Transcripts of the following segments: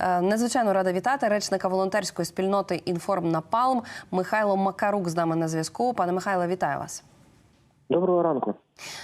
Е, Надзвичайно рада вітати речника волонтерської спільноти Інформ Напалм Михайло Макарук з нами на зв'язку. Пане Михайло, вітаю вас. Доброго ранку.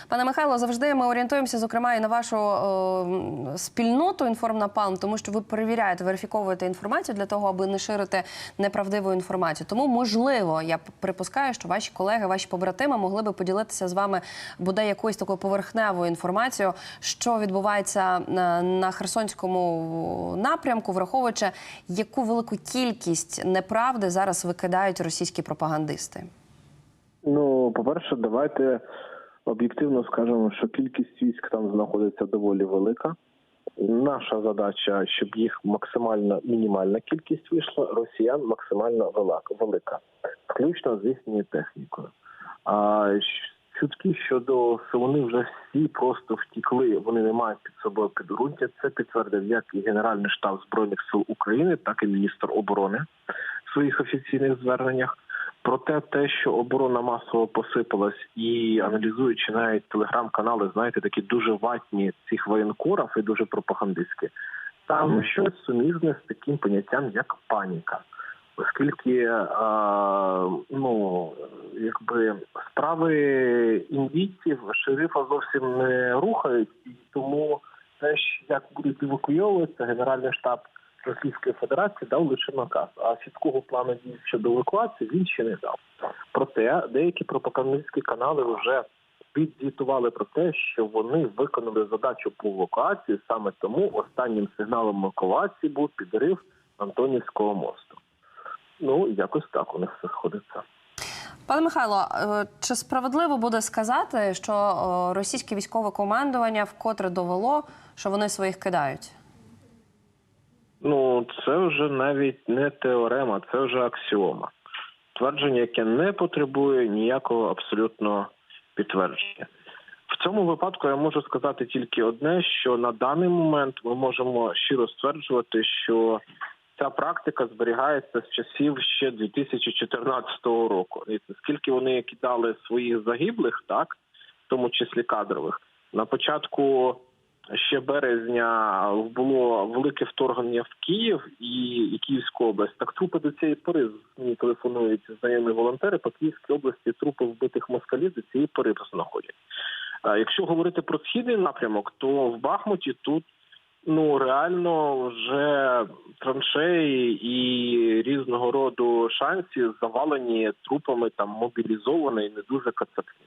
Пане Михайло, завжди ми орієнтуємося, зокрема, і на вашу е, спільноту «Інформнапалм», тому що ви перевіряєте, верифіковуєте інформацію для того, аби не ширити неправдиву інформацію. Тому, можливо, я припускаю, що ваші колеги, ваші побратими могли би поділитися з вами буде якоюсь такою поверхневою інформацією, що відбувається на, на Херсонському напрямку, враховуючи, яку велику кількість неправди зараз викидають російські пропагандисти. Ну, по-перше, давайте об'єктивно скажемо, що кількість військ там знаходиться доволі велика. Наша задача, щоб їх максимально мінімальна кількість вийшла, росіян максимально велика, включно з їхньою технікою. А чутки щодо що вони вже всі просто втікли, вони не мають під собою підґрунтя. Це підтвердив як і Генеральний штаб збройних сил України, так і міністр оборони в своїх офіційних зверненнях. Проте те, що оборона масово посипалась, і аналізуючи навіть телеграм-канали, знаєте, такі дуже ватні цих воєнкорів і дуже пропагандистські, там щось сумізне з таким поняттям, як паніка. Оскільки е, ну якби справи індійців шерифа зовсім не рухають, і тому те, як будуть евакуйовуватися, Генеральний штаб Російської Федерації дав лише наказ. А чіткого плану дій щодо евакуації він ще не дав. Проте деякі пропагандистські канали вже підзвітували про те, що вони виконали задачу по евакуації. Саме тому останнім сигналом евакуації був підрив Антонівського мосту. Ну якось так у них все сходиться. Пане Михайло, е, чи справедливо буде сказати, що е, російське військове командування вкотре довело, що вони своїх кидають? Ну, це вже навіть не теорема, це вже аксіома. Твердження, яке не потребує ніякого абсолютно підтвердження. В цьому випадку я можу сказати тільки одне: що на даний момент ми можемо щиро стверджувати, що ця практика зберігається з часів ще 2014 року. І скільки вони кидали своїх загиблих, так в тому числі кадрових, на початку ще березня було велике вторгнення в Київ і, і Київську область. Так трупи до цієї пори мені телефонують знайомі волонтери по Київській області. Трупи вбитих москалів до цієї пори знаходять. Якщо говорити про східний напрямок, то в Бахмуті тут ну реально вже траншеї і різного роду шансів завалені трупами там мобілізованої, не дуже кацапні.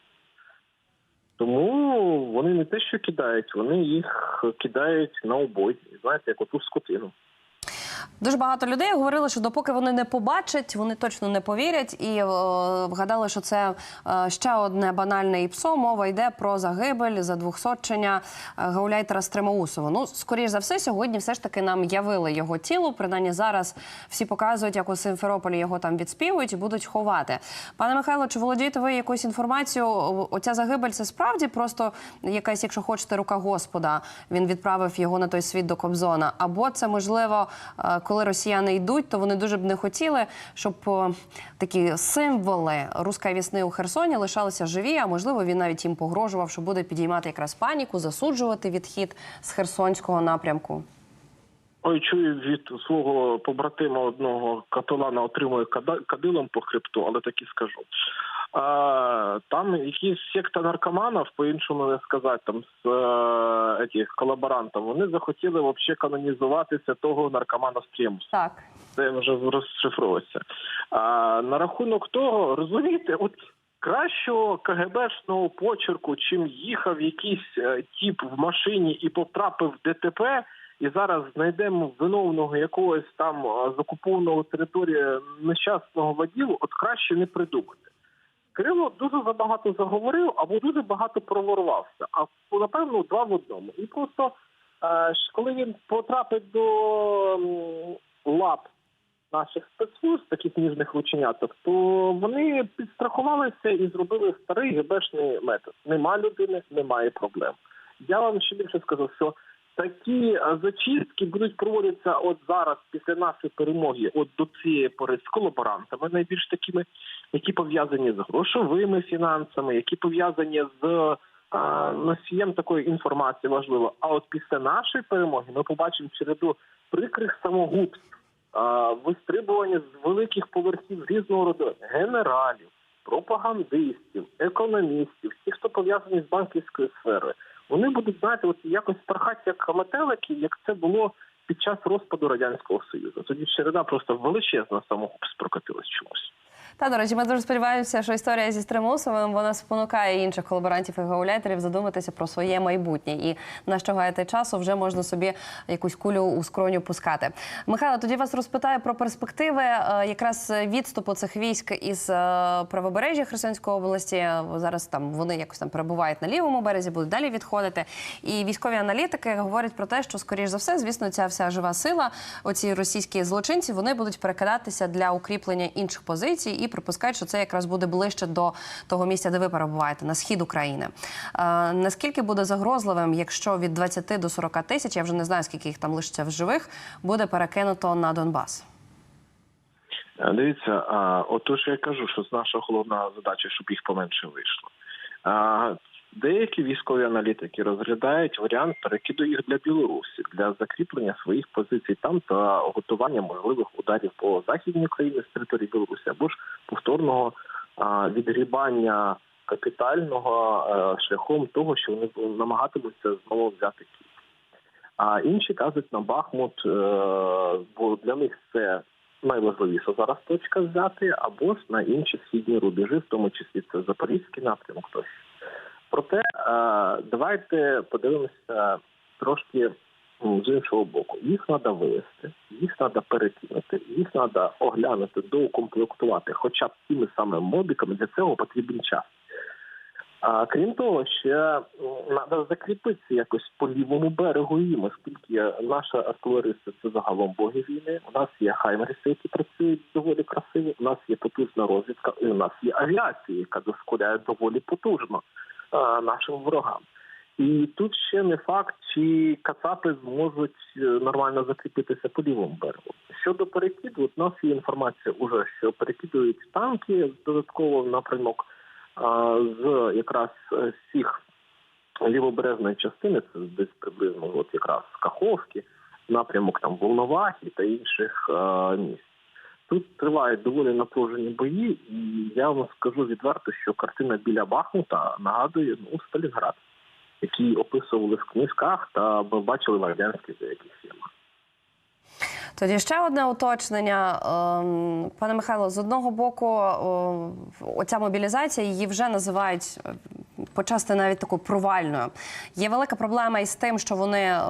Тому вони не те, що кидають, вони їх кидають на обой. Знаєте, як оту скотину. Дуже багато людей говорили, що допоки вони не побачать, вони точно не повірять, і е, вгадали, що це е, ще одне банальне ІПСО. Мова йде про загибель за двохсотчення е, гауляйтера Стримаусова. Ну, скоріш за все, сьогодні все ж таки нам явили його тіло. Принаймні зараз всі показують, як у Симферополі його там відспівують і будуть ховати. Пане Михайло, чи володієте ви якоюсь інформацією? Оця загибель це справді просто якась, якщо хочете, рука Господа. Він відправив його на той світ до Кобзона. Або це можливо, коли росіяни йдуть, то вони дуже б не хотіли, щоб такі символи руської вісни у Херсоні лишалися живі. А можливо, він навіть їм погрожував, що буде підіймати якраз паніку, засуджувати відхід з Херсонського напрямку. Ой, чую від свого побратима одного каталана отримує кадилом по хребту, але так і скажу. А, там якісь секта наркоманів, по-іншому не сказати, там з е, этих колаборантів, вони захотіли взагалі канонізувати того наркомана Стремуса. Так. Це вже розшифровується. А на рахунок того, розумієте, от кращого КГБшного почерку, чим їхав якийсь е, тіп в машині і потрапив в ДТП, і зараз знайдемо виновного якогось там е, з окупованого території нещасного воділу, от краще не придумати. Кирило дуже забагато заговорив або дуже багато проворвався. А напевно два в одному. І просто е, коли він потрапить до лап наших спецслужб, таких ніжних рученяток, то вони підстрахувалися і зробили старий ГБшний метод. Нема людини, немає проблем. Я вам ще більше скажу, що такі е, зачистки будуть проводитися от зараз після нашої перемоги, от до цієї пори з колаборантами, найбільш такими, які пов'язані з грошовими фінансами, які пов'язані з а, носієм такої інформації важливо. А от після нашої перемоги ми побачимо череду прикрих самогубств, а, вистрибування з великих поверхів різного роду генералів, пропагандистів, економістів, всіх, хто пов'язані з банківською сферою. Вони будуть знаєте, от якось пархати як метелики, як це було під час розпаду радянського союзу. Тоді череда просто величезна самогубств прокатилась чомусь. Та до речі, ми дуже сподіваємося, що історія зі Стримусовим вона спонукає інших колаборантів і гауляйтерів задуматися про своє майбутнє. І на що гаяти часу вже можна собі якусь кулю у скроню пускати. Михайло, тоді вас розпитаю про перспективи е, якраз відступу цих військ із е, правобережжя Херсонської області. Зараз там вони якось там перебувають на лівому березі, будуть далі відходити. І військові аналітики говорять про те, що скоріш за все, звісно, ця вся жива сила, оці російські злочинці, вони будуть перекидатися для укріплення інших позицій і припускають, що це якраз буде ближче до того місця, де ви перебуваєте, на схід України. Е, наскільки буде загрозливим, якщо від 20 до 40 тисяч, я вже не знаю, скільки їх там лишиться в живих, буде перекинуто на Донбас? Е, Дивіться, отож я кажу, що наша головна задача, щоб їх поменше вийшло. Деякі військові аналітики розглядають варіант перекиду їх для Білорусі для закріплення своїх позицій там та готування можливих ударів по західній Україні з території Білорусі або ж повторного відгрібання капітального шляхом того, що вони намагатимуться знову взяти Київ. А інші кажуть на Бахмут, е, бо для них це найважливіша зараз точка взяти, або ж на інші східні рубежі, в тому числі це Запорізький напрямок тощо. Проте давайте подивимося трошки з іншого боку. Їх треба вивести, їх треба перекинути, їх треба оглянути, доукомплектувати, хоча б тими самими мобіками. Для цього потрібен час. А крім того, ще треба закріпитися якось по лівому берегу їм, оскільки наші артилеристи це загалом боги війни. У нас є хаймерси, які працюють доволі красиво. У нас є потужна розвідка, і у нас є авіація, яка доскоряє доволі потужно нашим ворогам. І тут ще не факт, чи кацапи зможуть е, нормально закріпитися по лівому берегу. Щодо перекиду, от нас є інформація уже, що перекидують танки додатково в напрямок а, з якраз е, всіх лівобережної частини, це десь приблизно от якраз з Каховки, напрямок там Волновахи та інших е, місць. Тут тривають доволі напружені бої, і я вам скажу відверто, що картина біля Бахмута нагадує ну Сталінград, який описували в книжках та бачили в радянських деяких фільмах. Тоді ще одне уточнення. Ем, Пане Михайло, з одного боку, оця мобілізація її вже називають почасти навіть такою провальною. Є велика проблема із тим, що вони е,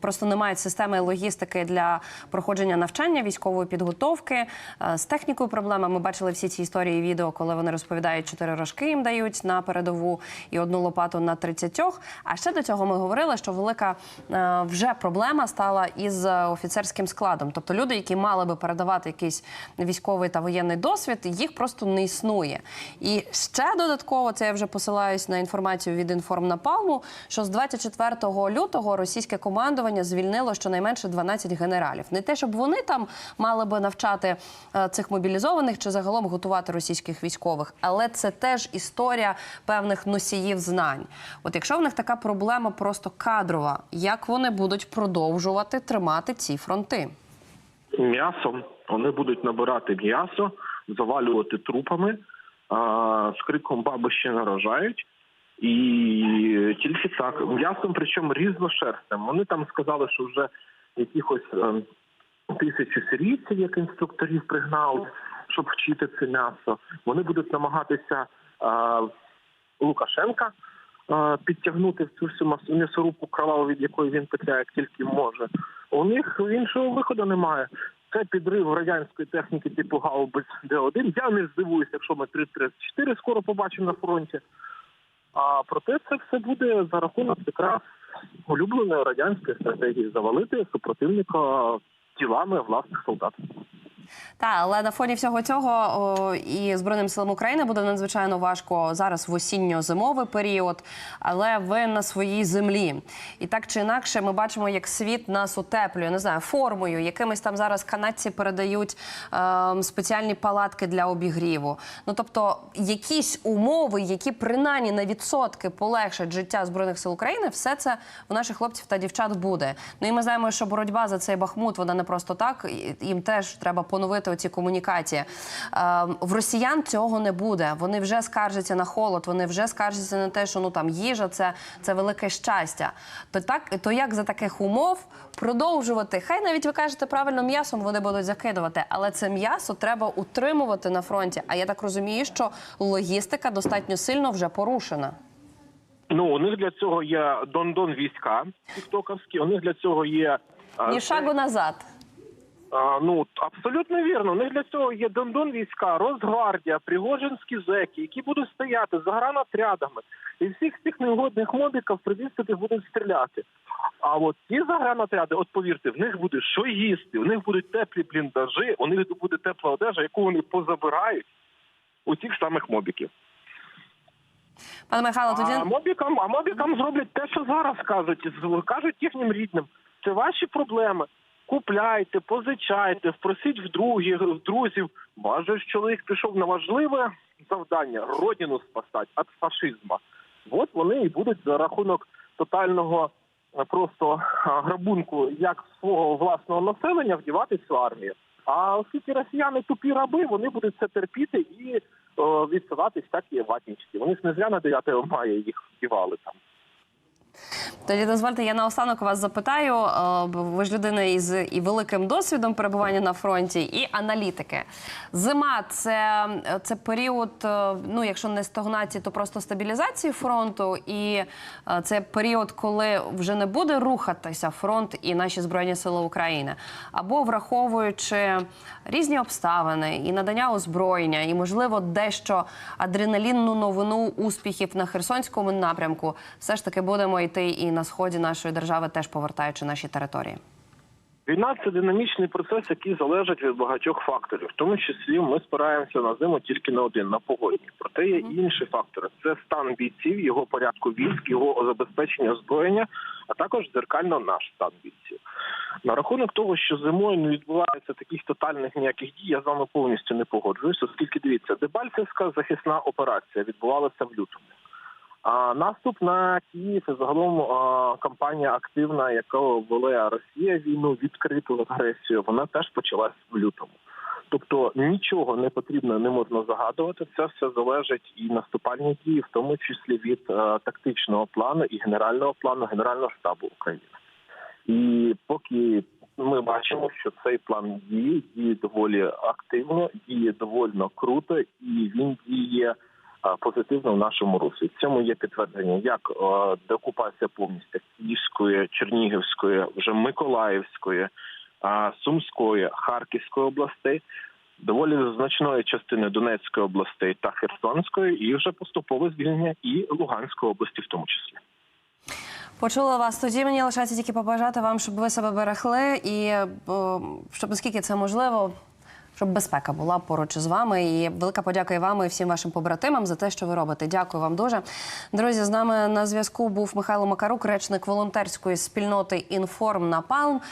просто не мають системи логістики для проходження навчання, військової підготовки. Е, З технікою проблема. Ми бачили всі ці історії відео, коли вони розповідають, чотири рожки їм дають на передову і одну лопату на 30. А ще до цього ми говорили, що велика е, вже проблема стала із офіцерським складом. Тобто люди, які мали би передавати якийсь військовий та воєнний досвід, їх просто не існує. І ще додатково це я вже посилаюсь на інформацію від інформнапалму, що з 24 лютого російське командування звільнило щонайменше 12 генералів. Не те, щоб вони там мали би навчати е, цих мобілізованих чи загалом готувати російських військових, але це теж історія певних носіїв знань. От якщо в них така проблема просто кадрова, як вони будуть продовжувати тримати ці фронти? М'ясом вони будуть набирати м'ясо, завалювати трупами, з криком баби ще нарожають. І тільки так. М'ясом, причому різношерстним. Вони там сказали, що вже якихось е, тисячу сирійців, як інструкторів, пригнали, щоб вчити це м'ясо. Вони будуть намагатися е, Лукашенка е, підтягнути в цю всю м'ясорубку кроваву, від якої він петляє, як тільки може. У них іншого виходу немає. Це підрив радянської техніки типу гаубиць Д-1. Я не здивуюся, якщо ми 3-34 скоро побачимо на фронті. А проте це все буде за рахунок якраз улюбленої радянської стратегії завалити супротивника тілами власних солдат. Та, але на фоні всього цього о, і Збройним силам України буде надзвичайно важко зараз в осінньо-зимовий період, але ви на своїй землі. І так чи інакше, ми бачимо, як світ нас утеплює, не знаю, формою, якимись там зараз канадці передають ем, спеціальні палатки для обігріву. Ну тобто, якісь умови, які принаймні на відсотки полегшать життя збройних сил України, все це у наших хлопців та дівчат буде. Ну і ми знаємо, що боротьба за цей бахмут вона не просто так. Їм теж треба поновити оці комунікації. Ем, в росіян цього не буде. Вони вже скаржаться на холод, вони вже скаржаться на те, що ну там їжа це, це велике щастя. То так, то як за таких умов продовжувати? Хай навіть ви кажете правильно м'ясом вони будуть закидувати, але це м'ясо треба утримувати на фронті. А я так розумію, що логістика достатньо сильно вже порушена. Ну у них для цього є дондон війська тіктоковські. У них для цього є Ні шагу назад. Ну абсолютно вірно. У них для цього є дондон війська, Росгвардія, Пригожинські зеки, які будуть стояти за гранатрядами, і всіх цих негодних мобіків привістити будуть стріляти. А от ці загранатряди, от повірте, в них буде що їсти, в них будуть теплі бліндажі, у них буде тепла одежа, яку вони позабирають у цих самих мобіків. Пане Михайло, тоді А мобікам, а мобікам зроблять те, що зараз кажуть. Кажуть їхнім рідним. Це ваші проблеми. Купляйте, позичайте, впросіть в других, в друзів. Баже, що чоловік пішов на важливе завдання родину спасати від фашизму. От вони і будуть за рахунок тотального е, просто грабунку як свого власного населення вдіватись в армію. А оскільки росіяни тупі раби, вони будуть це терпіти і о, відсилатись такі ватнічки. Вони ж не зря на 9 мая їх вдівали там. Тоді дозвольте, я наостанок вас запитаю. е, Ви ж людина із і великим досвідом перебування на фронті, і аналітики. Зима це, це період, е, ну якщо не стагнації, то просто стабілізації фронту. І е, це період, коли вже не буде рухатися фронт і наші збройні сили України, або враховуючи різні обставини і надання озброєння, і можливо дещо адреналінну новину успіхів на Херсонському напрямку, все ж таки будемо йти і на сході нашої держави, теж повертаючи наші території. Війна це динамічний процес, який залежить від багатьох факторів. В тому числі ми спираємося на зиму тільки на один на погодні. Проте є інші фактори: це стан бійців, його порядку військ, його забезпечення озброєння, а також дзеркально наш стан бійців. На рахунок того, що зимою не відбувається таких тотальних ніяких дій, я з вами повністю не погоджуюся, оскільки дивіться, Дебальцевська захисна операція відбувалася в лютому. А наступ на Київ загалом а, кампанія активна, яку вела Росія війну відкриту агресію, вона теж почалась в лютому. Тобто нічого не потрібно, не можна загадувати. Це все залежить і наступальні дії, в тому числі від е, тактичного плану і генерального плану Генерального штабу України. І поки ми бачимо, що цей план діє, діє доволі активно, діє доволі круто, і він діє а, позитивно в нашому руслі. В цьому є підтвердження, як деокупація повністю Київської, Чернігівської, вже Миколаївської, Сумської, Харківської областей, доволі значної частини Донецької областей та Херсонської, і вже поступове звільнення і Луганської області, в тому числі. Почула вас. Тоді мені лишається тільки побажати вам, щоб ви себе берегли і щоб наскільки це можливо. Щоб безпека була поруч з вами, і велика подяка і вам і всім вашим побратимам за те, що ви робите. Дякую вам дуже. Друзі, з нами на зв'язку був Михайло Макарук, речник волонтерської спільноти Інформ Напалм.